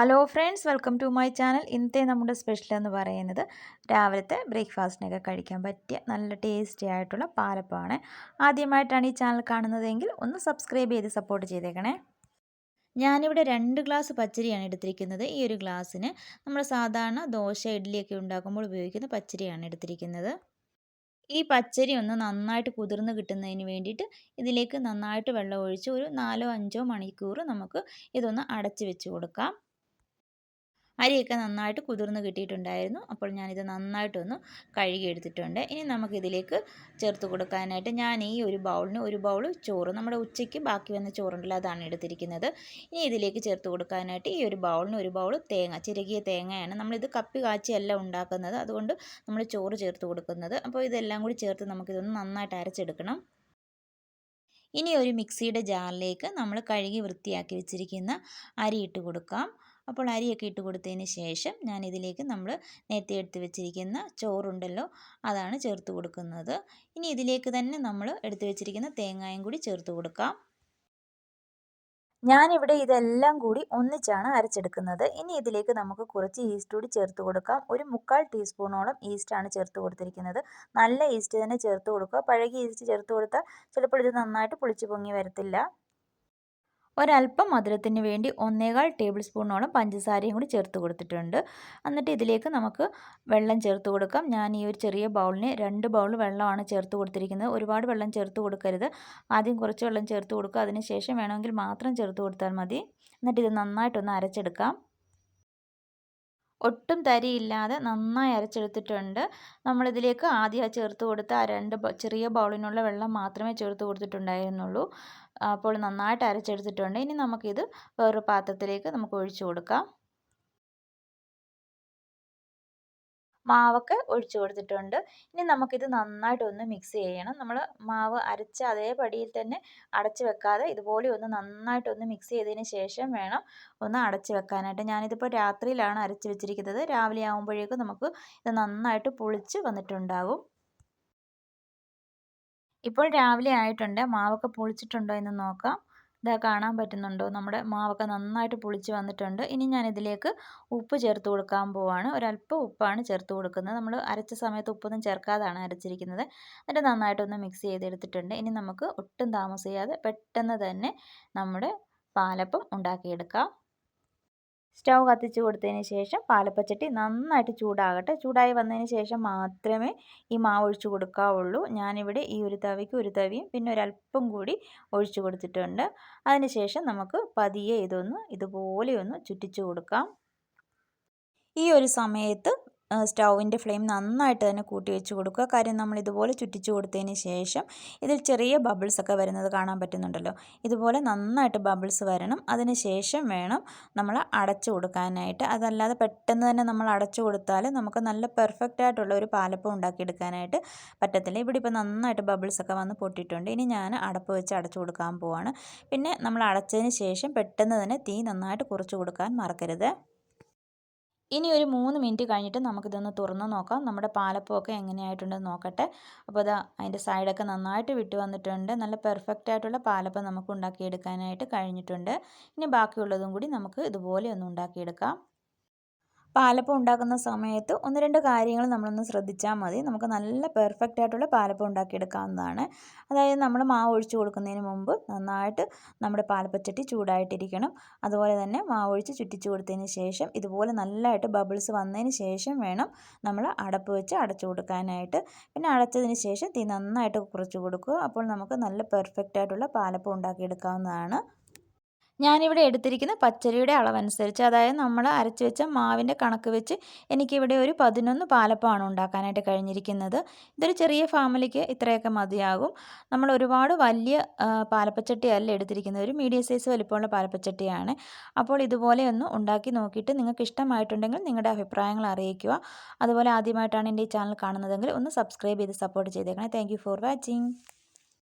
Hello friends welcome to my channel ഇന്നത്തെ നമ്മുടെ special എന്ന് പറയുന്നത് രാവിലത്തെ ബ്രേക്ക്ഫാസ്റ്റിനൊക്കെ കഴിക്കാൻ പറ്റിയ നല്ല ടേസ്റ്റി ആയിട്ടുള്ള പാലപ്പമാണ്. ആദ്യമായിട്ടാണ് ഈ ചാനൽ കാണുന്നതെങ്കിൽ ഒന്ന് സബ്സ്ക്രൈബ് ചെയ്ത് സപ്പോർട്ട് ചെയ്തേക്കണേ. ഞാനിവിടെ രണ്ട് ഗ്ലാസ് പച്ചരിയാണ് എടുത്തിരിക്കുന്നത്. ഈ ഒരു ഗ്ലാസ്സിന് നമ്മൾ സാധാരണ ദോശ ഇഡ്ഡലിയൊക്കെ ഉണ്ടാക്കുമ്പോൾ ഉപയോഗിക്കുന്ന പച്ചരിയാണ് എടുത്തിരിക്കുന്നത്. ഈ പച്ചരി ഒന്ന് നന്നായിട്ട് കുതിർന്ന് കിട്ടുന്നതിന് വേണ്ടിയിട്ട് ഇതിലേക്ക് നന്നായിട്ട് വെള്ളം ഒഴിച്ച് ഒരു നാലോ അഞ്ചോ മണിക്കൂർ നമുക്ക് ഇതൊന്ന് അടച്ച് വെച്ച് കൊടുക്കാം. അരിയൊക്കെ നന്നായിട്ട് കുതിർന്ന് കിട്ടിയിട്ടുണ്ടായിരുന്നു. അപ്പോൾ ഞാനിത് നന്നായിട്ടൊന്ന് കഴുകിയെടുത്തിട്ടുണ്ട്. ഇനി നമുക്കിതിലേക്ക് ചേർത്ത് കൊടുക്കാനായിട്ട് ഞാൻ ഈ ഒരു ബൗളിന് ഒരു ബൗൾ ചോറ് നമ്മുടെ ഉച്ചയ്ക്ക് ബാക്കി വന്ന ചോറുണ്ടല്ലോ അതാണ് എടുത്തിരിക്കുന്നത്. ഇനി ഇതിലേക്ക് ചേർത്ത് കൊടുക്കാനായിട്ട് ഈ ഒരു ബൗളിന് ഒരു ബൗൾ തേങ്ങ ചിരകിയ തേങ്ങയാണ്. നമ്മളിത് കപ്പി കാച്ചിയല്ല ഉണ്ടാക്കുന്നത്. അതുകൊണ്ട് നമ്മൾ ചോറ് ചേർത്ത് കൊടുക്കുന്നത്. അപ്പോൾ ഇതെല്ലാം കൂടി ചേർത്ത് നമുക്കിതൊന്ന് നന്നായിട്ട് അരച്ചെടുക്കണം. ഇനി ഒരു മിക്സിയുടെ ജാറിലേക്ക് നമ്മൾ കഴുകി വൃത്തിയാക്കി വെച്ചിരിക്കുന്ന അരി ഇട്ട് കൊടുക്കാം. അപ്പോൾ അരിയൊക്കെ ഇട്ട് കൊടുത്തതിന് ശേഷം ഞാൻ ഇതിലേക്ക് നമ്മൾ നേരത്തെ എടുത്ത് വെച്ചിരിക്കുന്ന ചോറുണ്ടല്ലോ അതാണ് ചേർത്ത് കൊടുക്കുന്നത്. ഇനി ഇതിലേക്ക് തന്നെ നമ്മൾ എടുത്ത് വെച്ചിരിക്കുന്ന തേങ്ങായും കൂടി ചേർത്ത് കൊടുക്കാം. ഞാനിവിടെ ഇതെല്ലാം കൂടി ഒന്നിച്ചാണ് അരച്ചെടുക്കുന്നത്. ഇനി ഇതിലേക്ക് നമുക്ക് കുറച്ച് ഈസ്റ്റ് കൂടി ചേർത്ത് കൊടുക്കാം. ഒരു മുക്കാൽ ടീസ്പൂണോളം ഈസ്റ്റാണ് ചേർത്ത് കൊടുത്തിരിക്കുന്നത്. നല്ല ഈസ്റ്റ് തന്നെ ചേർത്ത് കൊടുക്കുക. പഴകിയ ഈസ്റ്റ് ചേർത്ത് കൊടുത്താൽ ചിലപ്പോൾ ഇത് നന്നായിട്ട് പുളിച്ച് പൊങ്ങി വരത്തില്ല. ഒരല്പം മധുരത്തിന് വേണ്ടി ഒന്നേകാൽ ടേബിൾ സ്പൂണോളം പഞ്ചസാരയും കൂടി ചേർത്ത് കൊടുത്തിട്ടുണ്ട്. എന്നിട്ട് ഇതിലേക്ക് നമുക്ക് വെള്ളം ചേർത്ത് കൊടുക്കാം. ഞാൻ ഈ ഒരു ചെറിയ ബൗളിന് രണ്ട് ബൗൾ വെള്ളമാണ് ചേർത്ത് കൊടുത്തിരിക്കുന്നത്. ഒരുപാട് വെള്ളം ചേർത്ത് കൊടുക്കരുത്. ആദ്യം കുറച്ച് വെള്ളം ചേർത്ത് കൊടുക്കുക. അതിനുശേഷം വേണമെങ്കിൽ മാത്രം ചേർത്ത് കൊടുത്താൽ മതി. എന്നിട്ട് ഇത് നന്നായിട്ടൊന്ന് അരച്ചെടുക്കാം. ഒട്ടും തരിയില്ലാതെ നന്നായി അരച്ചെടുത്തിട്ടുണ്ട്. നമ്മളിതിലേക്ക് ആദ്യം ചേർത്ത് കൊടുത്ത ആ രണ്ട് ചെറിയ ബൗളിനുള്ള വെള്ളം മാത്രമേ ചേർത്ത് കൊടുത്തിട്ടുണ്ടായിരുന്നുള്ളൂ. അപ്പോൾ നന്നായിട്ട് അരച്ചെടുത്തിട്ടുണ്ട്. ഇനി നമുക്കിത് വേറൊരു പാത്രത്തിലേക്ക് നമുക്ക് ഒഴിച്ചു കൊടുക്കാം. മാവൊക്കെ ഒഴിച്ചു കൊടുത്തിട്ടുണ്ട്. ഇനി നമുക്കിത് നന്നായിട്ടൊന്ന് മിക്സ് ചെയ്യണം. നമ്മൾ മാവ് അരച്ച അതേപടിയിൽ തന്നെ അടച്ചു വെക്കാതെ ഇതുപോലെ ഒന്ന് നന്നായിട്ട് ഒന്ന് മിക്സ് ചെയ്തതിന് ശേഷം വേണം ഒന്ന് അടച്ചു വെക്കാനായിട്ട്. ഞാനിതിപ്പോൾ രാത്രിയിലാണ് അരച്ച് വെച്ചിരിക്കുന്നത്. രാവിലെ ആകുമ്പോഴേക്കും നമുക്ക് ഇത് നന്നായിട്ട് പുളിച്ച് വന്നിട്ടുണ്ടാകും ഇപ്പോൾ രാവിലെ ആയിട്ടുണ്ട്. മാവൊക്കെ പൊളിച്ചിട്ടുണ്ടോ എന്ന് നോക്കാം. ഇതാ കാണാൻ പറ്റുന്നുണ്ടോ? നമ്മുടെ മാവൊക്കെ നന്നായിട്ട് പൊളിച്ച് വന്നിട്ടുണ്ട്. ഇനി ഞാൻ ഇതിലേക്ക് ഉപ്പ് ചേർത്ത് കൊടുക്കാൻ പോവാണ്. ഒരല്പം ഉപ്പാണ് ചേർത്ത് കൊടുക്കുന്നത്. നമ്മൾ അരച്ച സമയത്ത് ഉപ്പൊന്നും ചേർക്കാതാണ് അരച്ചിരിക്കുന്നത്. എന്നിട്ട് നന്നായിട്ടൊന്ന് മിക്സ് ചെയ്തെടുത്തിട്ടുണ്ട്. ഇനി നമുക്ക് ഒട്ടും താമസിയാതെ പെട്ടെന്ന് തന്നെ നമ്മുടെ പാലപ്പം ഉണ്ടാക്കിയെടുക്കാം. സ്റ്റൗ കത്തിച്ച് കൊടുത്തതിന് ശേഷം പാലപ്പച്ചട്ടി നന്നായിട്ട് ചൂടാകട്ടെ. ചൂടായി വന്നതിന് ശേഷം മാത്രമേ ഈ മാവ് ഒഴിച്ചു കൊടുക്കാവുള്ളൂ. ഞാനിവിടെ ഈ ഒരു തവിക്ക് ഒരു തവിയും പിന്നെ ഒരല്പം കൂടി ഒഴിച്ചു കൊടുത്തിട്ടുണ്ട്. അതിന് ശേഷം നമുക്ക് പതിയെ ഇതൊന്ന് ഇതുപോലെയൊന്ന് ചുറ്റിച്ചു കൊടുക്കാം. ഈ ഒരു സമയത്ത് സ്റ്റൗവിന്റെ ഫ്ലെയിം നന്നായിട്ട് തന്നെ കൂട്ടി വെച്ച് കൊടുക്കുക. കാര്യം നമ്മൾ ഇതുപോലെ ചുറ്റിച്ച് കൊടുത്തതിന് ശേഷം ഇതിൽ ചെറിയ ബബിൾസ് ഒക്കെ വരുന്നത് കാണാൻ പറ്റുന്നുണ്ടല്ലോ. ഇതുപോലെ നന്നായിട്ട് ബബിൾസ് വരണം. അതിന് ശേഷം വേണം നമ്മൾ അടച്ചു കൊടുക്കാനായിട്ട്. അതല്ലാതെ പെട്ടെന്ന് തന്നെ നമ്മൾ അടച്ചു കൊടുത്താൽ നമുക്ക് നല്ല പെർഫെക്റ്റ് ആയിട്ടുള്ള ഒരു പാലപ്പം ഉണ്ടാക്കിയെടുക്കാനായിട്ട് പറ്റത്തില്ല. ഇവിടെ ഇപ്പോൾ നന്നായിട്ട് ബബിൾസൊക്കെ വന്ന് പൊട്ടിയിട്ടുണ്ട്. ഇനി ഞാൻ അടപ്പ് വെച്ച് അടച്ചു കൊടുക്കാൻ പോവാണ്. പിന്നെ നമ്മൾ അടച്ചതിന് ശേഷം പെട്ടെന്ന് തന്നെ തീ നന്നായിട്ട് കുറച്ച് കൊടുക്കാൻ മറക്കരുത്. ഇനി ഒരു മൂന്ന് മിനിറ്റ് കഴിഞ്ഞിട്ട് നമുക്കിതൊന്ന് തുറന്ന് നോക്കാം. നമ്മുടെ പാലപ്പമൊക്കെ എങ്ങനെയായിട്ടുണ്ടെന്ന് നോക്കട്ടെ. അപ്പോൾ അത് അതിന്റെ സൈഡൊക്കെ നന്നായിട്ട് വിട്ട് വന്നിട്ടുണ്ട്. നല്ല പെർഫെക്റ്റ് ആയിട്ടുള്ള പാലപ്പം നമുക്ക് ഉണ്ടാക്കിയെടുക്കാനായിട്ട് കഴിഞ്ഞിട്ടുണ്ട്. ഇനി ബാക്കിയുള്ളതും കൂടി നമുക്ക് ഇതുപോലെ ഒന്ന് ഉണ്ടാക്കിയെടുക്കാം. പാലപ്പം ഉണ്ടാക്കുന്ന സമയത്ത് ഒന്ന് രണ്ട് കാര്യങ്ങൾ നമ്മളൊന്ന് ശ്രദ്ധിച്ചാൽ മതി. നമുക്ക് നല്ല പെർഫെക്റ്റ് ആയിട്ടുള്ള പാലപ്പം ഉണ്ടാക്കിയെടുക്കാവുന്നതാണ്. അതായത് നമ്മൾ മാവ് ഒഴിച്ച് കൊടുക്കുന്നതിന് മുമ്പ് നന്നായിട്ട് നമ്മുടെ പാലപ്പച്ചട്ടി ചൂടായിട്ടിരിക്കണം. അതുപോലെ തന്നെ മാവ് ഒഴിച്ച് ചുറ്റിച്ചു കൊടുത്തതിന് ശേഷം ഇതുപോലെ നല്ലതായിട്ട് ബബിൾസ് വന്നതിന് ശേഷം വേണം നമ്മൾ അടപ്പ് വെച്ച് അടച്ചു കൊടുക്കാനായിട്ട്. പിന്നെ അടച്ചതിന് ശേഷം തീ നന്നായിട്ട് കുറച്ച് കൊടുക്കുക. അപ്പോൾ നമുക്ക് നല്ല പെർഫെക്റ്റ് ആയിട്ടുള്ള പാലപ്പം ഉണ്ടാക്കിയെടുക്കാവുന്നതാണ്. ഞാനിവിടെ എടുത്തിരിക്കുന്ന പച്ചരിയുടെ അളവനുസരിച്ച് അതായത് നമ്മൾ അരച്ച് വെച്ച മാവിന്റെ കണക്ക് വെച്ച് എനിക്കിവിടെ ഒരു പതിനൊന്ന് പാലപ്പമാണ് ഉണ്ടാക്കാനായിട്ട് കഴിഞ്ഞിരിക്കുന്നത്. ഇതൊരു ചെറിയ ഫാമിലിക്ക് ഇത്രയൊക്കെ മതിയാകും. നമ്മൾ ഒരുപാട് വലിയ പാലപ്പച്ചട്ടിയല്ല എടുത്തിരിക്കുന്നത്. ഒരു മീഡിയം സൈസ് വലിപ്പമുള്ള പാലപ്പച്ചട്ടിയാണ്. അപ്പോൾ ഇതുപോലെ ഒന്ന് ഉണ്ടാക്കി നോക്കിയിട്ട് നിങ്ങൾക്ക് ഇഷ്ടമായിട്ടുണ്ടെങ്കിൽ നിങ്ങളുടെ അഭിപ്രായങ്ങൾ അറിയിക്കുക. അതുപോലെ ആദ്യമായിട്ടാണ് എന്റെ ഈ ചാനൽ കാണുന്നതെങ്കിൽ ഒന്ന് സബ്സ്ക്രൈബ് ചെയ്ത് സപ്പോർട്ട് ചെയ്തേക്കണേ. Thank for watching.